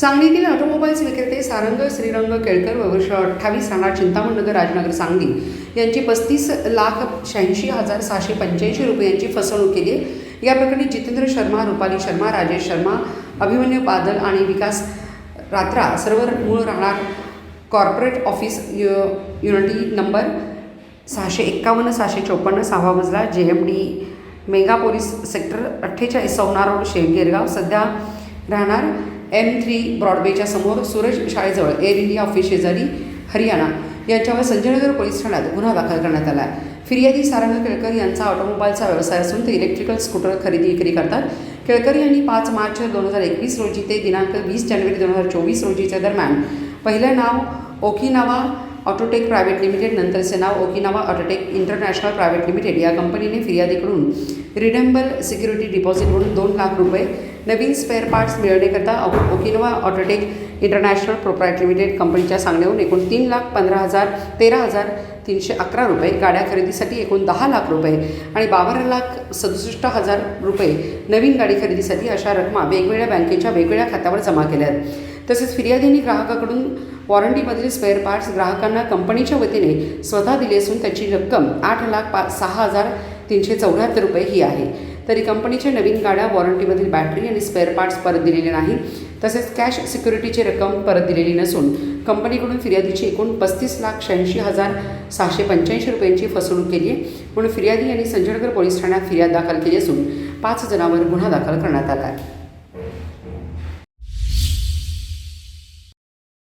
सांगलीतील ऑटोमोबाईल्स विक्रेते सारंग श्रीरंग केळकर व वर्ष अठ्ठावीस राहणार चिंतामणनगर राजनगर सांगली. यांची पस्तीस लाख शहाऐंशी हजार सहाशे पंच्याऐंशी रुपयांची फसवणूक केली आहे. या प्रकरणी जितेंद्र शर्मा रुपाली शर्मा राजेश शर्मा अभिमन्यू बादल आणि विकास रात्रा सर्व मूळ राहणार कॉर्पोरेट ऑफिस यु युनिटी नंबर सहाशे एक्कावन्न सहाशे चोपन्न सहावा मजला J M D mega police sector अठ्ठेचाळीस सौना रोड शेवगेरगाव सध्या राहणार. एम थ्री ब्रॉडवेच्या समोर सूरज शाळेजवळ एअर इंडिया ऑफिस शेजारी हरियाणा यांच्यावर संजयनगर पोलीस ठाण्यात गुन्हा दाखल करण्यात आला आहे. फिर्यादी सारंग केळकर यांचा ऑटोमोबाईलचा व्यवसाय असून ते इलेक्ट्रिकल स्कूटर खरेदी विक्री करतात. केळकर यांनी पाच मार्च दोन हजार एकवीस रोजी ते दिनांक वीस जानेवारी दोन हजार चोवीस रोजीच्या दरम्यान पहिलं नाव ओकिनावा ऑटोटेक प्रायव्हेट लिमिटेड नंतरचे नाव Okinawa autotech international private limited या कंपनीने फिर्यादीकडून रिडेंबल सिक्युरिटी डिपॉझिट म्हणून दोन लाख रुपये नवीन स्पेअर पार्ट्स मिळवण्याकरता ओ- Okinawa autotech international proprietary limited कंपनीच्या सांगण्याहून एकूण तीन लाख पंधरा हजार तेरा हजार तीनशे अकरा रुपये गाड्या खरेदीसाठी एकूण दहा लाख रुपये आणि बावन्न लाख सदुसष्ट हजार रुपये नवीन गाडी खरेदीसाठी अशा रकमा वेगवेगळ्या बँकेच्या वेगवेगळ्या खात्यावर जमा केल्या आहेत. तसेच फिर्यादींनी ग्राहकाकडून वॉरंटीमधील स्पेअर पार्ट्स ग्राहकांना कंपनीच्या वतीने स्वतः दिली असून त्याची रक्कम आठ लाख पा सहा हजार तीनशे चौऱ्याहत्तर रुपये ही आहे. तरी कंपनीच्या नवीन गाड्या वॉरंटीमधील बॅटरी आणि स्पेअर पार्ट्स परत दिलेले नाही. तसेच कॅश सिक्युरिटीची रक्कम परत दिलेली नसून कंपनीकडून फिर्यादीची एकूण पस्तीस लाख शहाऐंशी हजार सहाशे पंच्याऐंशी रुपयांची फसवणूक केली आहे. म्हणून फिर्यादी यांनी संजयनगर पोलीस ठाण्यात फिर्याद दाखल केली असून पाच जणांवर गुन्हा दाखल करण्यात आला आहे.